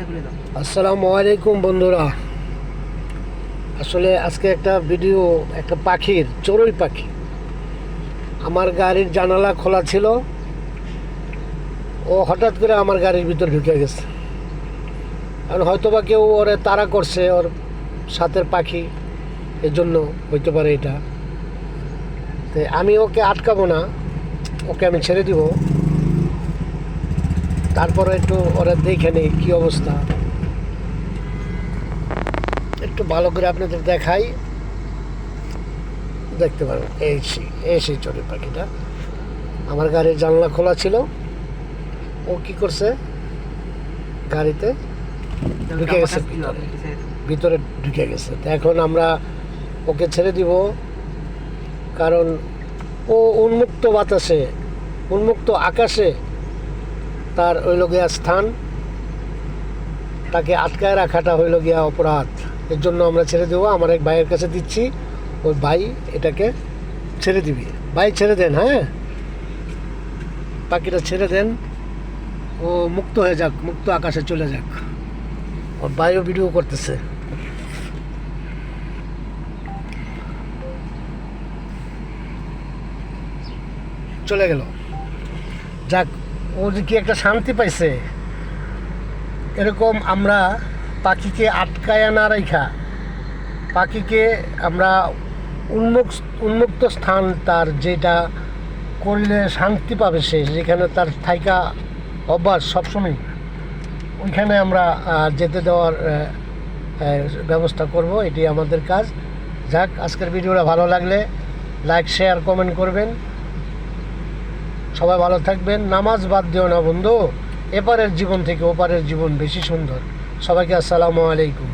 আসসালামু আলাইকুম বন্ধুরা। আসলে আজকে একটা ভিডিও একটা পাখির, চড়ুই পাখি। আমার গাড়ির জানালা খোলা ছিল। ও হঠাৎ করে আমার গাড়ির ভিতর ঢুকে গেছে। আর হয়তো বা কেউ ওরে তাড়া করছে, ওর সাথের পাখি। এর জন্য হইতে পারে এটা। তো আমি ওকে আটকাবো না। ওকে আমি ছেড়ে দিব। তারপরে একটু ওরা দেখে নেই কী অবস্থা। একটু ভালো করে আপনাদের দেখাই। দেখতে পারেন, এই সেই এই সেই পাখিটা। আমার গাড়ির জানলা খোলা ছিল। ও কি করছে? গাড়িতে ঢুকে গেছে। ভিতরে। ঢুকে গেছে। এখন আমরা ওকে ছেড়ে দিব। কারণ ও উন্মুক্ত বাতাসে, উন্মুক্ত আকাশে তার হইল গিয়া স্থান। তাকে আটকায় রাখাটা হইল গিয়া অপরাধ। এর জন্য আমরা ছেড়ে দেবো। আমার এক ভাইয়ের কাছে দিচ্ছি। ওই ভাই এটাকে ছেড়ে দিবি। ভাই, ছেড়ে দেন হ্যাঁ? পাখিটা ছেড়ে দেন। ও মুক্ত হয়ে যাক, মুক্ত আকাশে চলে যাক। ওর ভাইও ভিডিও করতেছে। চলে গেল। যাক ও যে কি একটা শান্তি পাইছে? এরকম আমরা পাখিকে আটকায় না রেখা পাখিকে আমরা উন্মুক্ত উন্মুক্ত স্থান তার যেটা করলে শান্তি পাবে সে, যেখানে তার থাইকা অভ্যাস সবসময়। ওইখানে আমরা যেতে দেওয়ার ব্যবস্থা করব, এটি আমাদের কাজ। যাক, আজকের ভিডিওটা ভালো লাগলে লাইক, শেয়ার, কমেন্ট করবেন। সবাই ভালো থাকবেন। নামাজ বাদ দিও না বন্ধু। এপারের জীবন থেকে ওপারের জীবন বেশি সুন্দর। সবাইকে আসসালামু আলাইকুম।